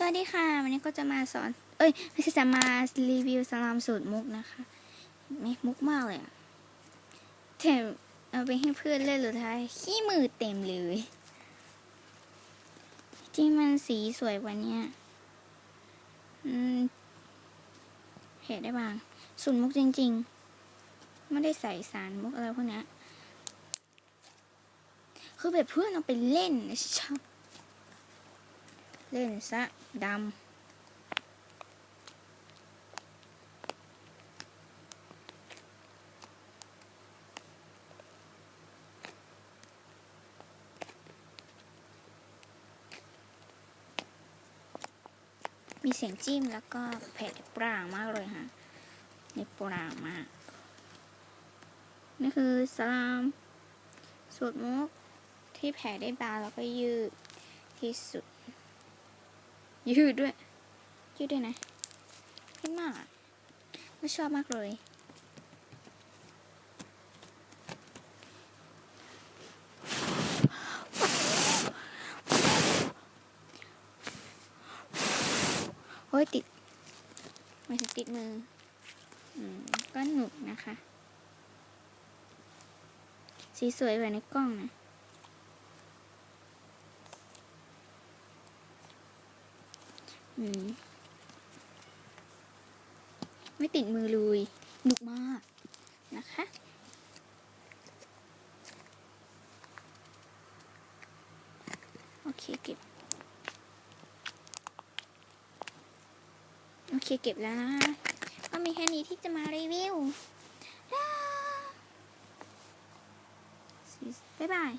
สวัสดีค่ะ วันนี้ก็จะมาสอน เอ้ยไม่ใช่จะมารีวิวสลามสูตรมุกนะคะม่มุกมากเลยอะแถมเอาไปให้เพื่อนเล่นหรือท้ายขี้มือเต็มเลยที่มันสีสวยกว่านี้อืมเห็นได้บ้าง สูตรมุกจริง ๆ ไม่ได้ใส่สารมุกอะไรพวกนี้คือแบบเพื่อนเอาไปเล่นนะชอบ เล่นซะดำ มีเสียงจิ้มแล้วก็เผ็ดปร่างมากเลยค่ะนี่ปร่างมาก นี่คือสลามสูตรมุกที่แผ่ได้บางแล้วก็ยืดที่สุด ยืดด้วย ยืดด้วยนะยืดมากอะก็ชอบมากเลย โอ้ยติดไม่ใช่ติดมือ อืม ก็หนุกนะคะ สีสวยกว่าในกล้องนะ อืม ไม่ติดมือเลยหนุกมากนะคะโอเคเก็บโอเคเก็บแล้วนะก็มีแค่นี้ที่จะมารีวิวบ๊ายบาย